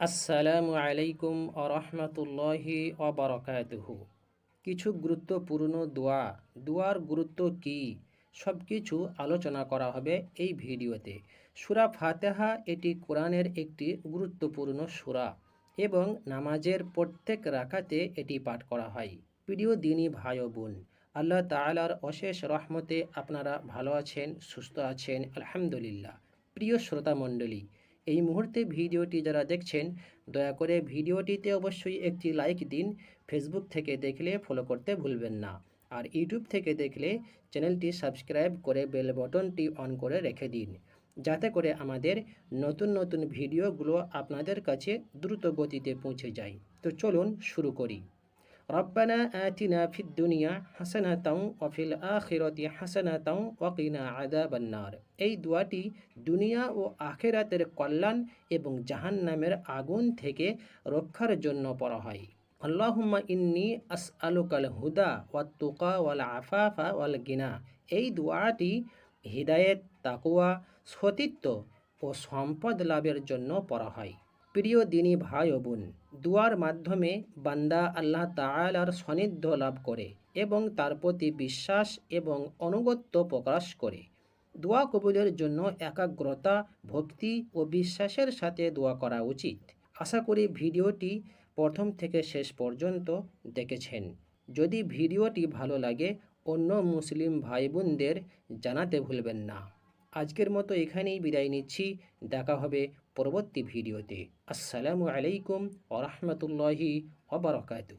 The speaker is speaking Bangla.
আসসালামু আলাইকুম আরহামতুল্লাহি অবরকাতুহু কিছু গুরুত্বপূর্ণ দোয়া। দোয়ার গুরুত্ব কি? সব কিছু আলোচনা করা হবে এই ভিডিওতে। সুরা ফাতেহা এটি কোরআনের একটি গুরুত্বপূর্ণ সুরা এবং নামাজের প্রত্যেক রাখাতে এটি পাঠ করা হয়। প্রিয় দিনী ভাই বোন, আল্লাহ তালার অশেষ রহমতে আপনারা ভালো আছেন, সুস্থ আছেন, আলহামদুলিল্লাহ। প্রিয় শ্রোতা মণ্ডলী এই মুহূর্তে ভিডিওটি যারা দেখছেন, দয়া করে ভিডিওটিতে অবশ্যই একটি লাইক দিন। ফেসবুক থেকে দেখলে ফলো করতে ভুলবেন না। আর ইউটিউব থেকে দেখলে চ্যানেলটি সাবস্ক্রাইব করে বেল বটনটি অন করে রেখে দিন। যাতে করে আমাদের নতুন নতুন ভিডিওগুলো আপনাদের কাছে দ্রুত গতিতে পৌঁছে যায়। তো চলুন শুরু করি। রব্বানা আতিনা ফিদ দুনিয়া হাসানাতাও ওয়াফিল আখিরাতি হাসানাতাও ওয়াকিনা আযাবান্নার এই দোয়াটি দুনিয়া ও আখিরাতের কল্যাণ এবং জাহান্নামের আগুন থেকে রক্ষার জন্য পড়া হয়। আল্লাহুম্মা ইন্নি আস আলুকাল হুদা ওয়া তুকা ওয়াল আফাফা ওয়াল গিনা। এই দোয়াটি হৃদায়ত তাকুয়া সতীত্ব ও সম্পদ লাভের জন্য পড়া হয়। প্রিয় দিনী ভাই ও বোন, দুয়ার মাধ্যমে বান্দা আল্লাহ তাআলার সান্নিধ্য লাভ করে এবং তার প্রতি বিশ্বাস এবং অনুগত্য প্রকাশ করে। দোয়া কবুলের জন্য একাগ্রতা, ভক্তি ও বিশ্বাসের সাথে দোয়া করা উচিত। আশা করি ভিডিওটি প্রথম থেকে শেষ পর্যন্ত দেখেছেন। যদি ভিডিওটি ভালো লাগে, অন্য মুসলিম ভাই বোনদের জানাতে ভুলবেন না। আজকের মতো এখানেই বিদায় নিচ্ছি। দেখা হবে পরবর্তী ভিডিওতে। আসসালামু আলাইকুম ওরহমতুল্লাহি ওবরাকাতু